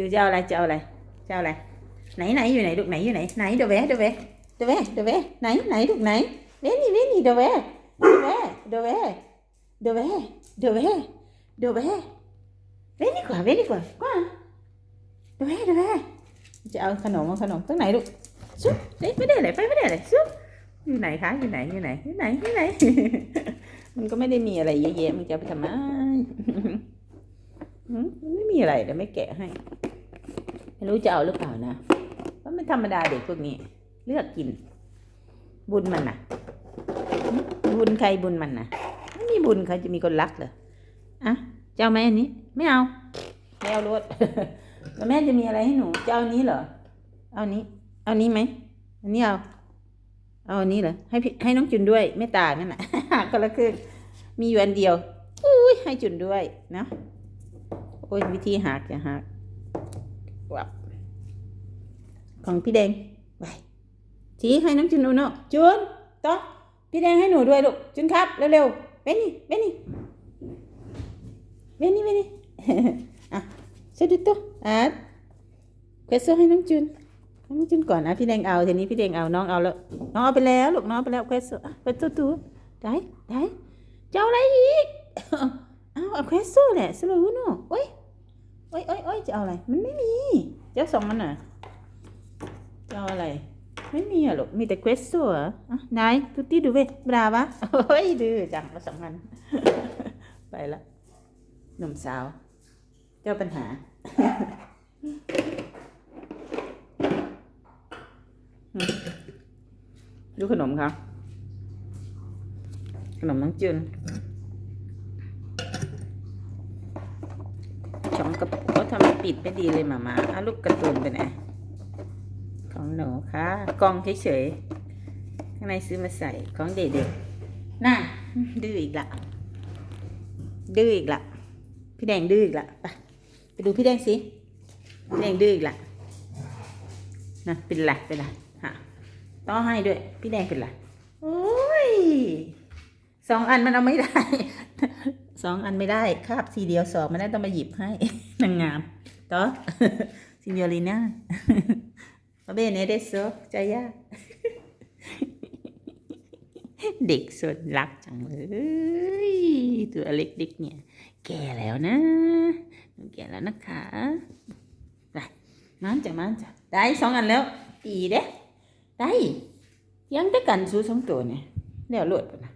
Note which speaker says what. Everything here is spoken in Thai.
Speaker 1: ดูจะเอาอะไรจะเอาอะไรจะเอาอะไร ไหนไหนอยู่ไหนลูกไหนอยู่ไหนไหนเดยวแวะเดยวแวะเดยวแวะเดยวแวะไหนไหนลูกไหนเวนี่เวนี่เดยวแวะเดยวแวะเดยวแวะเดยวแวะเดยวแวะเดยวแวะเวนี่กว่าเวนี่กว่ากว่าเดยวแวะเดยวแวะจะเอาขนมเอาขนมตั้งไหนลูกซุบเอ๊ะไม่ได้อะไรไปไม่ได้อะไรซุบอยู่ไหนคะอยู่ไหนอยู่ไหนอยู่ไหนอยู่ไหน มันก็ไม่ได้มีอะไรเยอะแยะมันจะไปทำไมไม่มีอะไรเดี๋ยวไม่แกะให้ ไม่รู้จะเอาหรือเปล่านะเพราะมันธรรมดาเด็กพวกนี้ เลือกกิน บุญมันน่ะบุญใครบุญมันน่ะไม่มีบุญเขาจะมีคนรักเหรออะจะเอาไหมอันนี้ ไม่เอาไม่เอารถแล้วแม่จะมีอะไรให้หนูจะเอานี้เหรอเอานี้ เอานี้ไหมอันนี้เอาเอาอันนี้เหรอให้พี่ให้น้องจุนด้วยไม่ต่างกันน่ะคนละครึ่งมีอยู่อันเดียวอุ้ยให้จุนด้วยนะโอ้ยวิธีหักจะหัก วับของพี่แดงไปชี้ให้น้องจุนดูเนาะจุนต่อพี่แดงให้หนูด้วยลูกจุนครับเร็วๆเวนี่เวนี่เวนี่เวนี่อะเสร็จตัวอะเควสให้น้องจุนน้องจุนก่อนนะพี่แดงเอาทีนี้พี่แดงเอาน้องเอาแล้วน้องเอาไปแล้วลูกน้องไปแล้วเควสอะเควสตัวได้ได้เจะเอาอะไรอีกเอาเควสแหละสรุปเนาะโอ้ย อ้ยโอ้ยโอ้ยจะเอาอะไร มันไม่มีจะเอาสองมันน่ะจะเอาอะไร ไม่มีอะลูกมีแต่เควสโซ่เหรออะนายทุตตี้ดูเว้ยบราวะโอ้ยดื้อจังมาสองอัน ไปละหนุ่มสาว เจ้าปัญหา ดูขนมเขาขนมน้องจุน ช่องกระปุกเขาทำไมปิดไม่ดีเลยหมามาเอาลูกกร์ตูนไปไหนของหนูค่ะกล่องเฉยๆข้างในซื้อมาใส่ของเด็กๆน่าดื้ออีกละดื้ออีกละพี่แดงดื้ออีกละไปไปดูพี่แดงสิพี่แดงดื้ออีกละนะเป็นไรเป็นไรฮะต้องให้ด้วย พี่แดงเป็นไรโอ้ยสองอันมันเอาไม่ได้ สองอันไม่ได้คาบทีเดียวสองไม่ได้ต้องมาหยิบให้นางงามต่อ signorina va bene adesso ใจยากเด็กสนรักจังเลยตัวเล็กเดิกเนี่ย แก่แล้วนะหนูแก่แล้วนะคะไปมันจะมันจะได้สองอันแล้วดีเด้ได้ยังได้กันสู้สองตัวเนี่ยเดี๋ยวหลุดไปนะ